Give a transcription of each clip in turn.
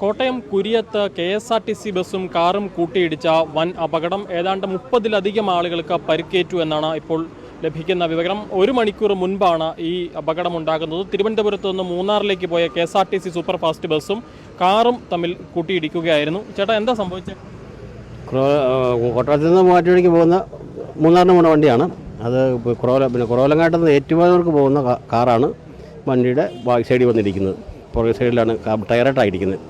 Kottayam Kuriyath K S R T C ബസ്സും കാറും കൂട്ടിയിടിച്ച വൻ അപകടം ഏതാണ്ട് മുപ്പതിലധികം ആളുകൾക്ക് പരിക്കേറ്റു എന്നാണ് ഇപ്പോൾ ലഭിക്കുന്ന വിവരം. ഒരു മണിക്കൂർ മുൻപാണ് ഈ അപകടം ഉണ്ടാകുന്നത് തിരുവനന്തപുരത്ത് നിന്ന് മൂന്നാറിലേക്ക് പോയ K S R T C super fast ബസ്സും കാറും തമ്മിൽ കൂട്ടിയിടിക്കുകയായിരുന്നു. ചേട്ടാ എന്താ സംഭവിച്ചത് കോട്ടയത്തു നിന്ന് മൂവാറ്റുപുഴയ്ക്ക് പോകുന്ന മൂന്നാറിന് പോണ വണ്ടിയാണ്. അത് കുറോല പിന്നെ കുറോലങ്ങാട്ട് നിന്ന് ഏറ്റുമാനൂർക്ക് പോകുന്ന കാറാണ് വണ്ടിയുടെ ബാക്ക് സൈഡിൽ വന്നിരിക്കുന്നത്. പുറകെ സൈഡിലാണ് ടയറായിട്ടായിരിക്കുന്നത്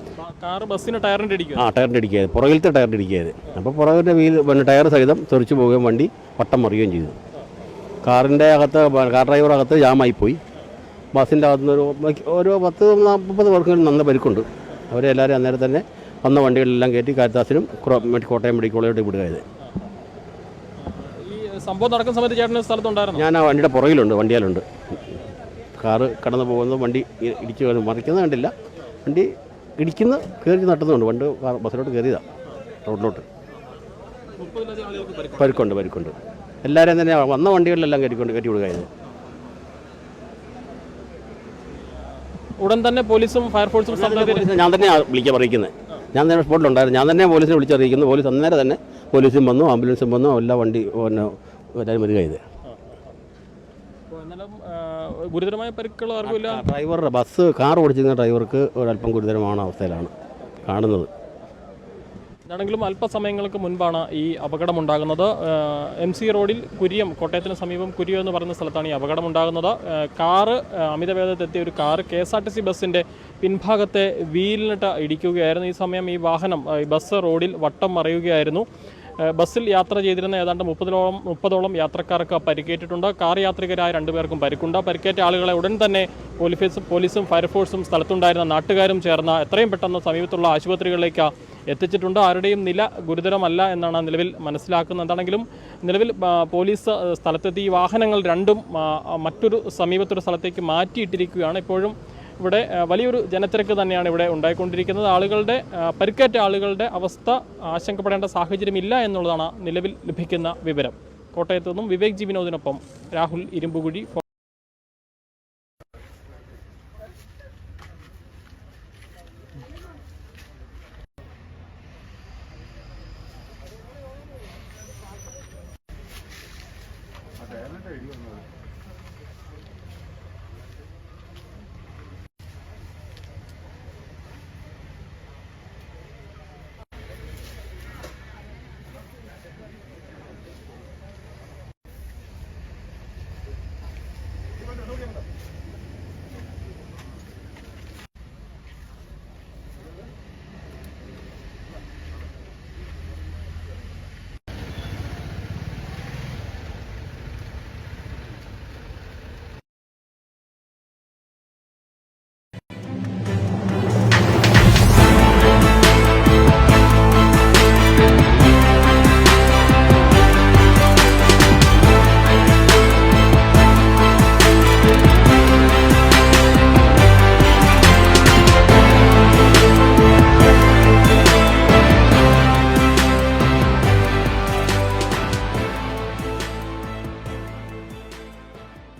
കാറ് ബസ്സിന് ടയറിന്റെ ആ ടയറിന്റെ പുറകിലത്തെ ടയറിന്റെ ഇടിക്കായത് അപ്പോൾ പുറകിന്റെ വീൽ പിന്നെ ടയർ സഹിതം തെറിച്ചു പോവുകയും വണ്ടി പട്ടം മറിയുകയും ചെയ്തു. കാറിന്റെ അകത്ത് കാർ ഡ്രൈവർ അകത്ത് ജാമായിപ്പോയി ബസ്സിന്റെ അകത്ത് നിന്ന് ഒരു ഒരു പത്ത് നാൽപ്പത് പേർക്ക് നല്ല പരിക്കുണ്ട്. അവരെ എല്ലാവരും അന്നേരം തന്നെ വന്ന വണ്ടികളിലെല്ലാം കയറ്റി മറ്റ് കോട്ടയം മെഡിക്കൽ കോളേജിലോട്ട് വിടുകയത് സംഭവം നടക്കുന്ന സമയത്ത് ചേട്ടൻ സ്ഥലത്തുണ്ടായിരുന്നു? ഞാൻ ആ വണ്ടിയുടെ പുറകിലുണ്ട് വണ്ടിയാലുണ്ട്. കാറ് കടന്നു പോകുന്നത് വണ്ടി ഇടിച്ചു മറിക്കുന്നത് കണ്ടില്ല. വണ്ടി ഇടിക്കുന്ന കയറി നട്ടുന്നുണ്ട് പണ്ട് ബസ്സിലോട്ട് കയറിയതാണ് റോഡിലോട്ട്. പരുക്കുണ്ട് പരുക്കുണ്ട്. പരിക്ക് പരിക്കുണ്ട് പരിക്കുണ്ട് എല്ലാവരും തന്നെ വന്ന വണ്ടികളിലെല്ലാം കയറ്റിക്കൊണ്ട് കയറ്റി വിടുകയായിരുന്നു ഉടൻ തന്നെ പോലീസും ഫയർഫോഴ്സും ഞാൻ തന്നെ വിളിക്കാൻ അറിയിക്കുന്നത് ഞാൻ തന്നെ സ്പോട്ടിലുണ്ടായിരുന്നു. ഞാൻ തന്നെ പോലീസിനെ വിളിച്ചറിയിക്കുന്നു. പോലീസ് അന്നേരം തന്നെ പോലീസും വന്നു ആംബുലൻസും വന്നു എല്ലാ വണ്ടി പിന്നെ എല്ലാവരും വരിക ചെയ്ത്. ഗുരുതരമായ പരിക്കുകൾ ആർക്കുമില്ല? ഡ്രൈവറുടെ ബസ് കാർ ഓടിച്ചിരുന്ന ഡ്രൈവർക്ക് ഒരല്പം ഗുരുതരമാണ് അവസ്ഥയിലാണ് കാണുന്നത്. എന്താണെങ്കിലും അല്പസമയങ്ങൾക്ക് മുൻപാണ് ഈ അപകടമുണ്ടാകുന്നത്. എം സി റോഡിൽ കുരിയം കോട്ടയത്തിന് സമീപം കുരിയം എന്ന് പറയുന്ന സ്ഥലത്താണ് ഈ അപകടമുണ്ടാകുന്നത്. ഉണ്ടാകുന്നത് കാറ് അമിത വേഗത്തിലെത്തിയ ഒരു car K S R T C ബസ്സിന്റെ പിൻഭാഗത്തെ വീലിനിട്ട് ഇടിക്കുകയായിരുന്നു. ഈ സമയം ഈ വാഹനം ഈ ബസ് റോഡിൽ വട്ടം മറിയുകയായിരുന്നു. ബസ്സിൽ യാത്ര ചെയ്തിരുന്ന ഏതാണ്ട് മുപ്പതിലോളം മുപ്പതോളം യാത്രക്കാർക്ക് പരിക്കേറ്റിട്ടുണ്ട്. കാർ യാത്രികരായ രണ്ടുപേർക്കും പരിക്കുണ്ട്. പരിക്കേറ്റ ആളുകളെ ഉടൻ തന്നെ പോലീസ് പോലീസും ഫയർഫോഴ്സും സ്ഥലത്തുണ്ടായിരുന്ന നാട്ടുകാരും ചേർന്ന് എത്രയും പെട്ടെന്ന് സമീപത്തുള്ള ആശുപത്രികളിലേക്ക് എത്തിച്ചിട്ടുണ്ട്. ആരുടെയും നില ഗുരുതരമല്ല എന്നാണ് നിലവിൽ മനസ്സിലാക്കുന്നത്. എന്താണെങ്കിലും നിലവിൽ പോലീസ് സ്ഥലത്തെത്തി വാഹനങ്ങൾ രണ്ടും മറ്റൊരു സമീപത്തൊരു സ്ഥലത്തേക്ക് മാറ്റിയിട്ടിരിക്കുകയാണ്. ഇപ്പോഴും ഇവിടെ വലിയൊരു ജനത്തിരക്ക് തന്നെയാണ് ഇവിടെ ഉണ്ടായിക്കൊണ്ടിരിക്കുന്നത്. ആളുകളുടെ പരിക്കേറ്റ ആളുകളുടെ അവസ്ഥ ആശങ്കപ്പെടേണ്ട സാഹചര്യമില്ല എന്നുള്ളതാണ് നിലവിൽ ലഭിക്കുന്ന വിവരം. കോട്ടയത്തു നിന്നും വിവേക് ജി വിനോദിനൊപ്പം രാഹുൽ ഇരുമ്പുകുഴി അതെ